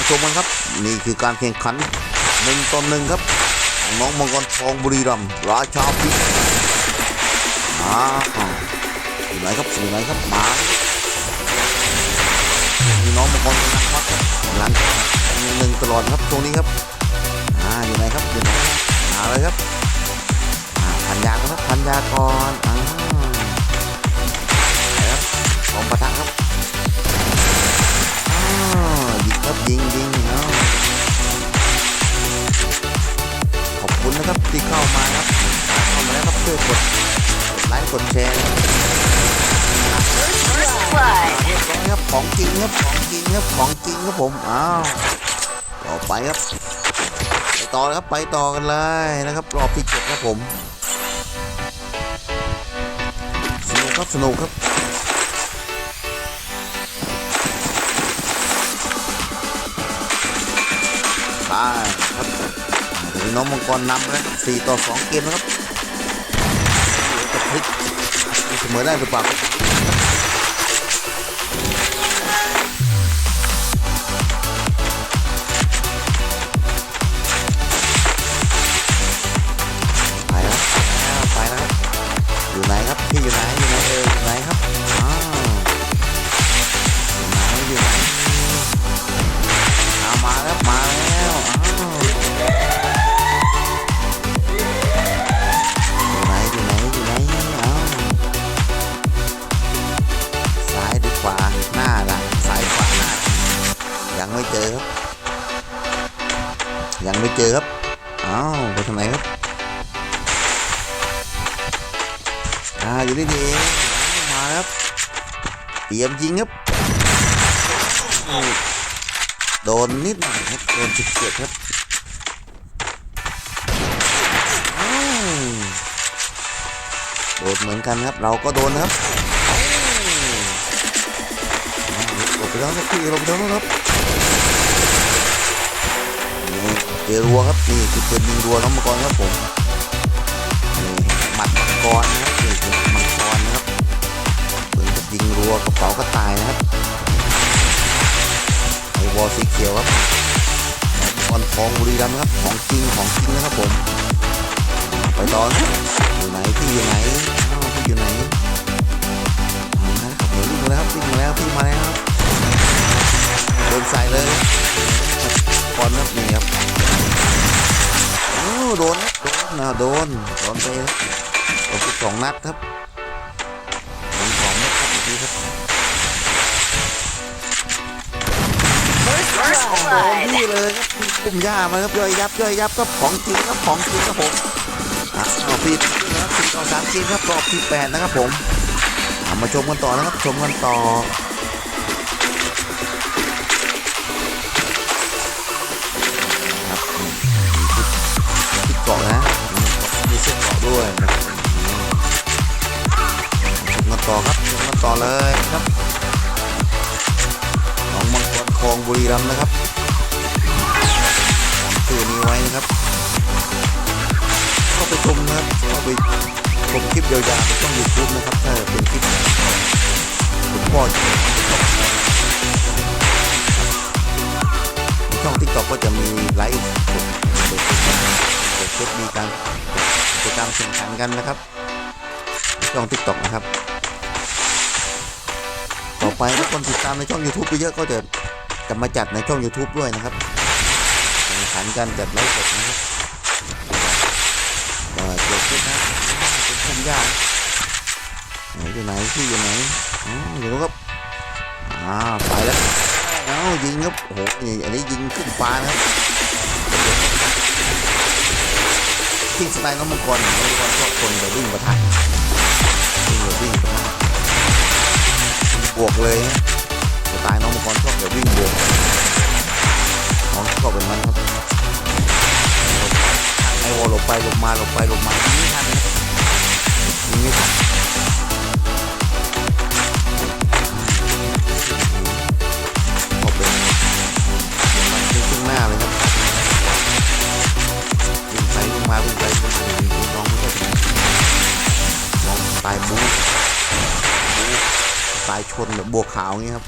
มาชมกันครับ นี่คือการแข่งขันหนึ่งต่อหนึ่งครับน้องมังกรทองบุรีรัมย์ราชาพิษอ้าวอยู่ไหนครับอยู่ไหนครับมามีน้องมังกรกำลังพักครับกำลังหนึ่งตลอดครับตรงนี้ครับอ่าอยู่ไหนครับอยู่ไหนหาเลยครับอ่าพันยาครับพันยาก่อนอ่าครับพร้อมปะทะครับ กดกดไลค์กดแชร์นะครับ First blood. เรียบร้อยครับของจริงครับของจริงครับของจริงครับผมอ้าวต่อไปครับไปต่อครับไปต่อกันเลยนะครับรอบที่เจ็ดครับผมสนุกครับสนุกครับใช่ครับน้องมังกรนำแล้วครับ4ต่อ 2 เกมนะครับ เสมอได้หรือเปล่าไปแล้วไปแล้วอยู่ไหนครับพี่อยู่ไหนอยู่ไหนเอออยู่ไหนครับ ยังไม่เจอครับ ยังไม่เจอครับ อ้าวไปทางไหนครับ อ่าอยู่นี่นี่เองมาครับ เตรียมยิงครับ โดนนิดหน่อยครับ โดนจุดเจ็ดครับโดนเหมือนกันครับ เราก็โดนครับ อ้าวหลบพี่หลบไปแล้วนะครับนี่เจอรัวครับนี่คือเจอยิงรัวน้องมังกรครับผมนี่หมัดมังกรนะครับนี่คือมังกรนะครับเหมือนกับยิงรัวกระเป๋าก็ตายนะครับไอวอลสีเขียวครับบอลทองบุรีรัมย์ครับของจริงของจริงนะครับผมไปต่อนะอยู่ไหนพี่อยู่ไหน โดนโดนนะโดนโดนไปครับโดนสองนัดครับโดนสองนัดครับดีครับ First โดน blood. พี่เลยครับพี่ปุ่มย่ามาครับย่อยยับย่อยยับครับของจริงครับของจริงครับผมอะเอาพี่นะครับสิบต่อสามเกมครับรอบที่แปดนะครับผมมาชมกันต่อนะครับชมกันต่อ ต่อครับชมกันต่อเลยครับน้องมังกรคลองบุรีรัมย์นะครับชื่อนี้ไว้นะครับเข้าไปชมนะครับเข้าไปชมคลิปยาวๆในช่องยูทูบนะครับถ้าเป็นคลิปคุณพ่อช่องทิกต็อกก็จะมีไลฟ์สดเปิดเปิดคลิปมีการกิจกรรมแข่งขันกันนะครับช่องทิกต็อกนะครับ ต่อไปถ้าคนติดตามในช่อง YouTube เยอะก็จะจะมาจัดในช่อง YouTube ด้วยนะครับแข่งขันกันแบบไร้สดนะครับเออเกิดขึ้นนะเป็นพุ่มหญ้าไหนอยู่ไหนที่อยู่ไหนอ๋ออยู่ครับอ่าไปแล้วเอ้ายิงครับโอ้โหอันนี้ยิงขึ้นฟ้านะครับทิ้งสไตล์น้องมังกรน้องมังกรชอบคนแบบวิ่งประทัดวิ่งแบบวิ่งประทัด บวกเลยนะสไตล์น้องมังกรชอบแบบวิ่งบวกน้องชอบแบบนั้นครับไอวอลลบไปลบมาลบไปลบมายิงไม่ทันนะครับยิงไม่ทันขอบเลยมันขึ้นข้างหน้าเลยครับวิ่งไปวิ่งมาวิ่งไปวิ่งมาน้องไม่ใช่เป็นน้องสไตล์บู๊บู๊ สไตล์ชนแบบบัวขาวอย่างเงี้ยครับ